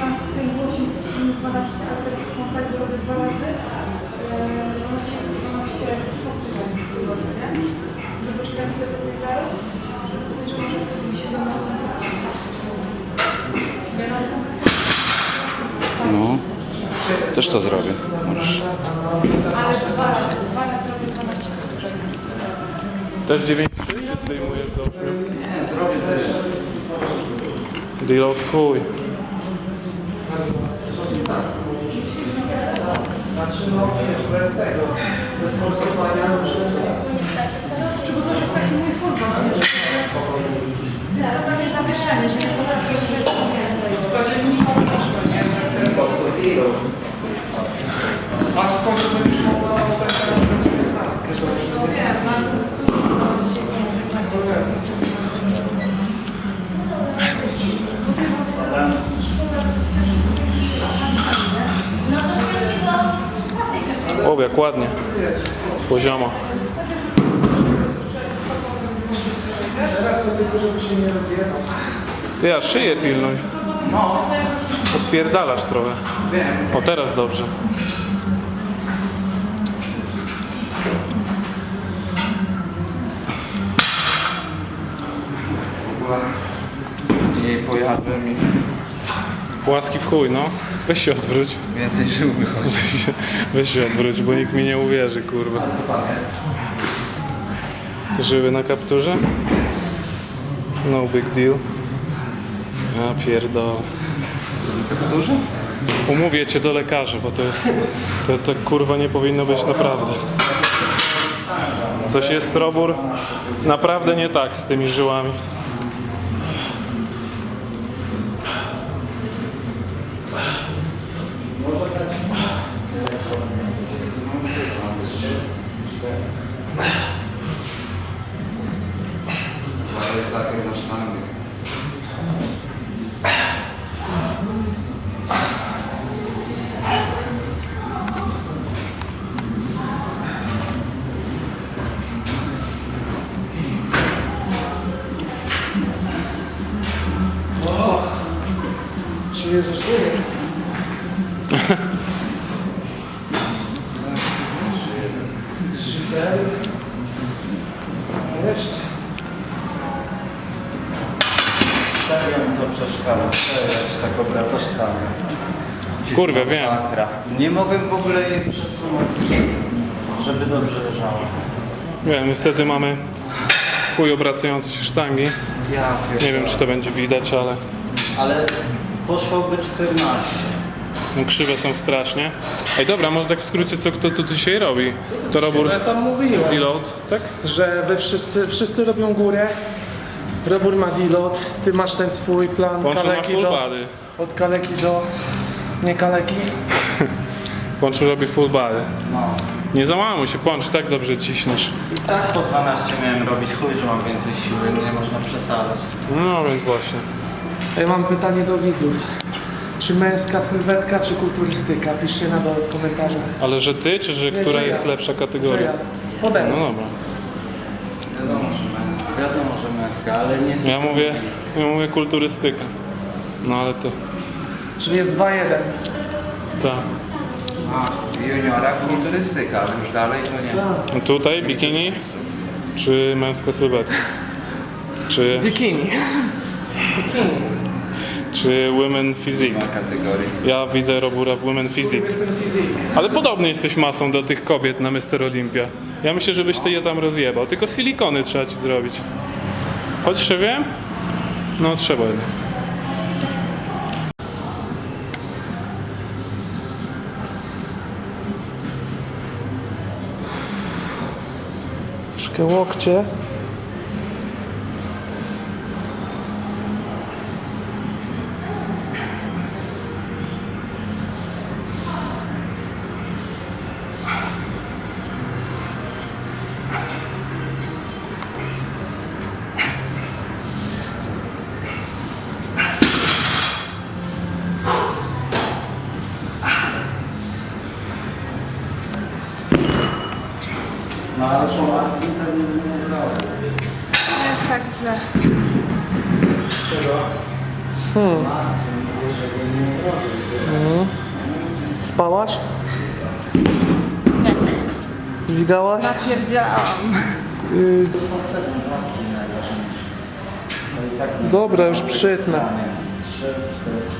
na tej było 12, ale teraz są tak, że robię dwa razy. Eee, 12, 12 powtórzeń w tygodniu, nie? Żeby czekać do wywiadu, żeby powiedzieć, że może być 17. Ja na następny No. Też to zrobię. Możesz. Ale dwa razy, dwa razy robię 12 powtórzeń. Też 9-3 czy zdejmujesz do 8? Nie, zrobię też. W chuj. Czy bo to już jest taki mój fur właśnie, że że to takie zawieszenie, że nie potrafię już więcej. Aż w końcu będziesz mogła dostać teraz będzie 15. No wiem, no ale to jest Jak ładnie. Poziomo. Teraz to tylko, żeby się nie rozjechał. Ty, a szyję pilnuj. Odpierdalasz trochę. O, teraz dobrze. Jej pojadłem i Płaski w chuj, no. Weź się odwróć. więcej żył wychodzi. Weź się, weź się odwróć, bo nikt mi nie uwierzy, kurwa. Co pan jest? Żyły na kapturze? No big deal. Ja pierdolę. Duży? Umówię cię do lekarza, bo to jest... To, to kurwa nie powinno być naprawdę. Coś jest, Robur, naprawdę nie tak z tymi żyłami. Jeszcze. Serio mi to przeszkadza, przejść, tak obracasz tam. Kurwa, wiem. Nie mogłem w ogóle jej przesunąć z drzwi, żeby dobrze leżała. Wiem, niestety mamy chuj obracające się sztangi. Ja Nie wiem, czy to będzie widać, ale Ale poszłoby 14. no, krzywe są strasznie. Ej, dobra, może tak w skrócie, co kto tu dzisiaj robi? To Robur Ja tam mówiłem, deload, tak? że wy wszyscy, wszyscy robią górę. Robór ma deload, ty masz ten swój plan Ponczu ma kaleki full do, body. od kaleki do nie kaleki. Ponczu robi full body. No. Nie załamuj się, Poncz, tak dobrze ciśniesz. I tak po 12 miałem robić chuj, że mam więcej siły, nie można przesadzać. No więc właśnie. Ja mam pytanie do widzów. Czy męska sylwetka, czy kulturystyka? Piszcie na dole w komentarzach. Ale że ty, czy że Nie, która że jest ja. lepsza Że kategoria? ja Pode No dobra. Wiadomo, że męska, wiadomo, że męska, ale nie Ja mówię, ja mówię kulturystyka. No ale to, Czyli jest 2-1. ta. A, juniora kulturystyka, ale już dalej to nie. No tutaj bikini, czy męska sylwetka? Czy, Bikini. Bikini. Czy women physique? Ja widzę Robura w women physique. Ale podobny jesteś masą do tych kobiet na Mr. Olympia. Ja myślę, żebyś ty je tam rozjebał. Tylko silikony trzeba ci zrobić. Choć się wiem? No trzeba jednak. Troszkę łokcie. Ale Polacy pewnie nie jest tak źle. Czego? Hmm. Hmm. Spałaś? Nie. Dźwigałaś? Napierdziałam. Dobra, już przytnę. 3, 4.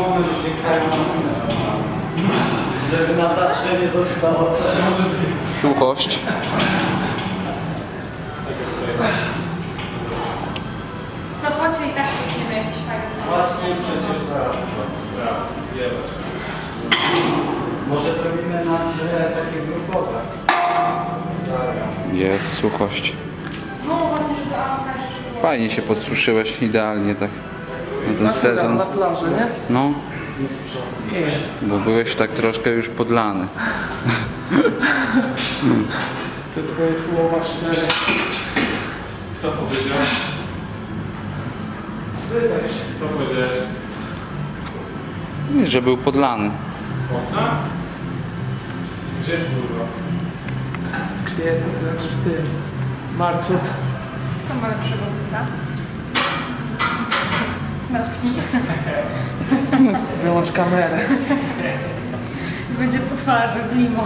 moment, gdzie karminę Żeby na zawsze nie zostało. Suchość. W Sopocie i tak weźmiemy jakieś fajne Właśnie przecież zaraz są. Zaraz, jebać. Może zrobimy na chwilę takie grupowe. Zaraz. Jest suchość. No właśnie, żeby Anka jeszcze była. Fajnie się podsuszyłeś, idealnie tak. Na ten Na sezon. Na plaży, nie? No, Nie. bo byłeś tak troszkę już podlany. Te twoje słowa szczere. Co powiedziałeś? Wydaj się. Co powiedziałeś? Nie, że był podlany. Owca? Gdzie kurwa? Kwietnie, znaczy w tym. Marcu. Kto ma lepszego ojca? Natknij. Wyłącz kamerę. Będzie po twarzy z limo.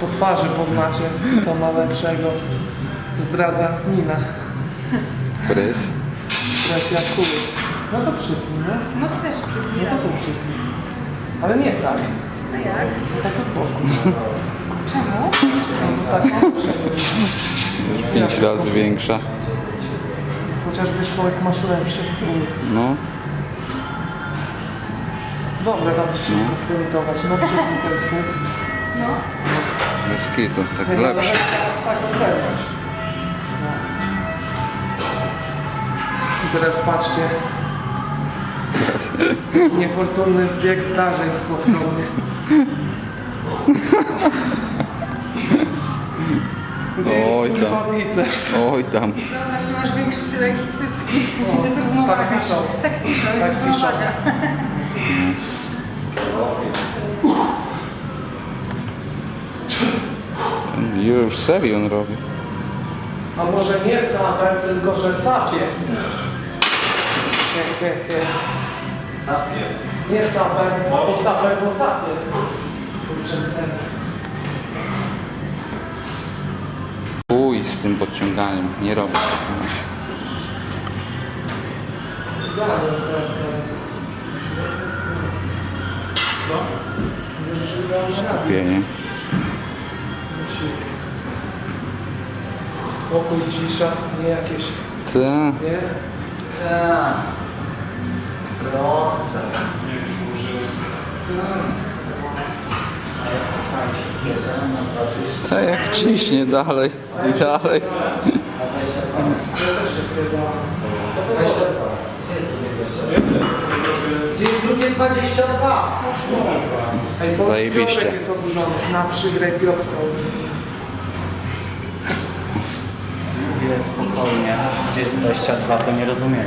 Po twarzy poznacie, kto ma lepszego. Zdradza Nina. Frys. Presja kuli. No to przypnij, nie? No to też No to tu przypnij. Ale nie tak. No jak? Tak od boku. Czemu? No tak od przodu. Pięć razy większa. Chociaż wyszło jak masz lepszy. kul. No, ci wszystko kredytować. No przypnij ten swój. No. bez kitu. Tak Nie, no, tak oderwać. No. I teraz patrzcie. Teraz. Niefortunny zbieg zdarzeń spotkał mnie. Jest Oj tam. Oj tam. Dobra, ty masz większy tyle cycki. O, Jest równowaga. tak piszą. Tak piszą, jest Tak piszą. równowaga. Już serio on robi. A może nie sapem, tylko że sapie. He, he, he. Sapie. Nie sapem, to sapem, bo sapie. Kurczę. Z tym podciąganiem. Nie robi tak. Idealnie jest teraz sen. Co? Już idealnie robi. Pienie. Spokój, cisza, nie jakieś, Ty. nie? Tak. Proste. Jakieś użyły. A ja kocham się jeden na To jak ciśnie dalej i dalej. Gdzie jest drugie 22? Gdzie jest drugie 22? Ej, polski Zajebiście. Na przygraj Piotrka. Mówię spokojnie. Gdzie jest 22 to nie rozumiem.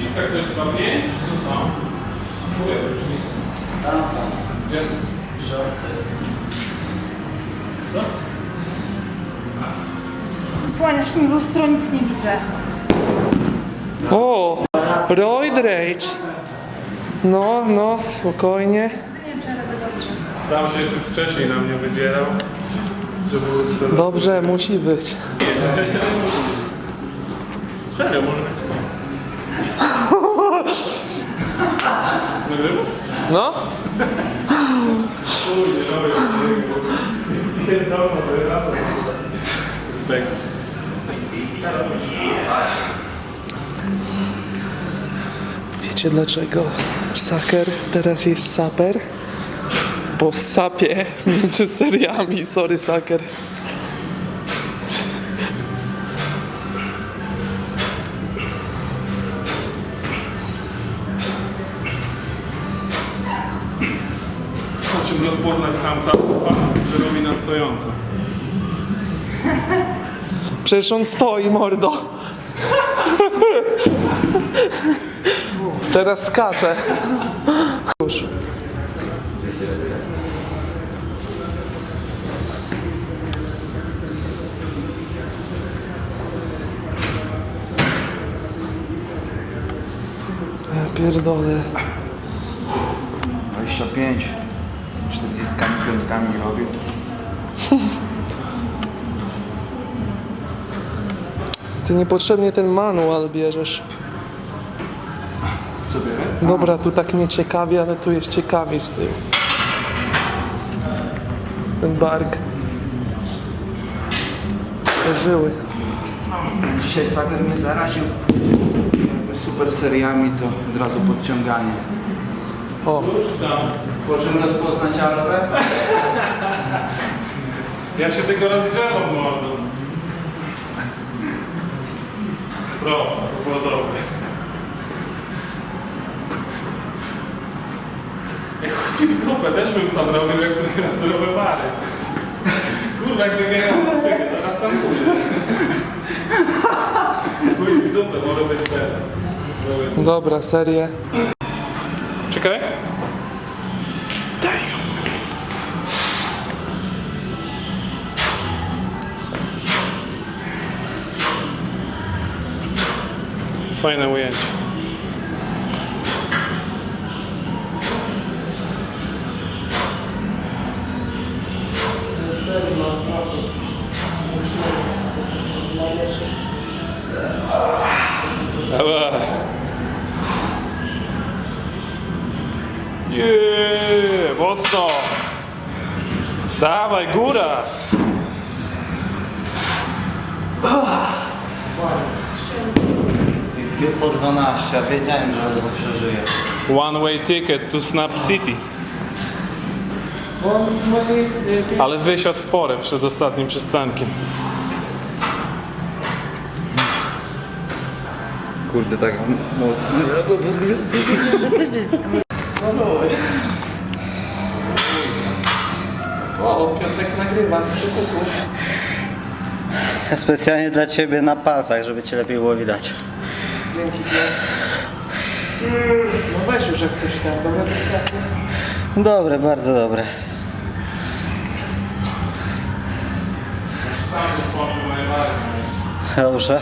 Ciska ktoś dwa pięć? Czy tu są? Mówię, to już nie są. Tam są. Gdzie? Żowcy. No. Lustro, nic nie widzę. O! Roid Rage. No, no, spokojnie. Nie wiem. Sam się tu wcześniej na mnie wydzierał, żeby było Dobrze, musi być. Serio, może być Nagrywasz? No? Kurde, no jest. Pierdolę, Zbek. Wiecie dlaczego saker teraz jest saper? Bo sapie między seriami. Sorry, saker. Czym rozpoznać samca alfa, że robi na stojąco. Przecież on stoi, mordo. Teraz skacze. Już. Ja pierdolę. 25. 45 robił. Ty niepotrzebnie ten manual bierzesz. Co bierę? Dobra, tu tak nie ciekawie, ale tu jest ciekawie z tyłu. Ten bark. Te żyły. Dzisiaj Saker mnie zaraził jakby super seriami, to od razu podciąganie. O, Po czym rozpoznać alfę? Ja się tego rozgrzewam mordą. Props, to było dobre. Jak chodzi w dupę, też bym tam robił jak na sterowe bary. Kurwa, jak wybiegam na psychę, teraz tam pójdę. Pójdź w dupę, bo robię ten. dobra, serię. Czekaj. Fajne ujęcie. Dawaj. Nie, mocno. Dawaj, góra. I dwie po 12, a wiedziałem, że ledwo przeżyję. One way ticket to Snap City. Ale wysiadł w porę przed ostatnim przystankiem. Kurde, tak. No, O, Piotrek nagrywa z przykuku. Specjalnie dla Ciebie na palcach, żeby Cię lepiej było widać. Dzięki, Piotr. No weź już jak coś tam, dobra? Piotrek? Dobre, bardzo dobre. Dobrze.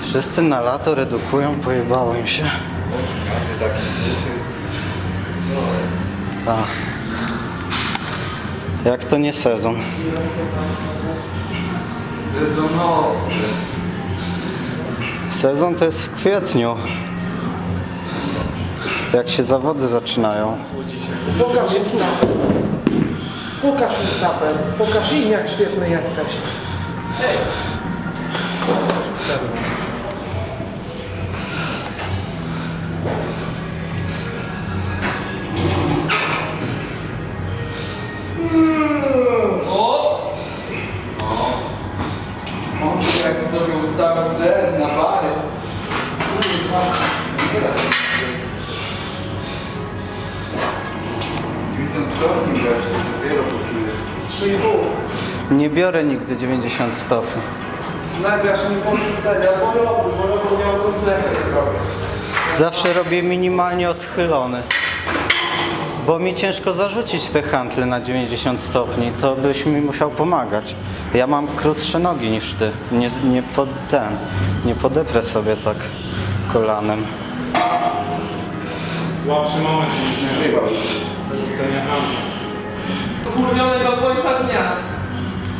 Wszyscy na lato redukują, pojebało im się. Tak. Jak to nie sezon? Sezonowcy. Sezon to jest w kwietniu. Jak się zawody zaczynają. Pokaż im saper. Pokaż im saper. Pokaż im jak świetny jesteś. On biorę nigdy 90 stopni. Nagrasz mi porzucenia, bo robił, bo robił miał. Zawsze robię minimalnie odchylony. Bo mi ciężko zarzucić te hantle na 90 stopni, to byś mi musiał pomagać. Ja mam krótsze nogi niż ty. Nie, nie pod ten, nie podeprę sobie tak kolanem. Słabszy moment, nie rzucenia handla. Kurwione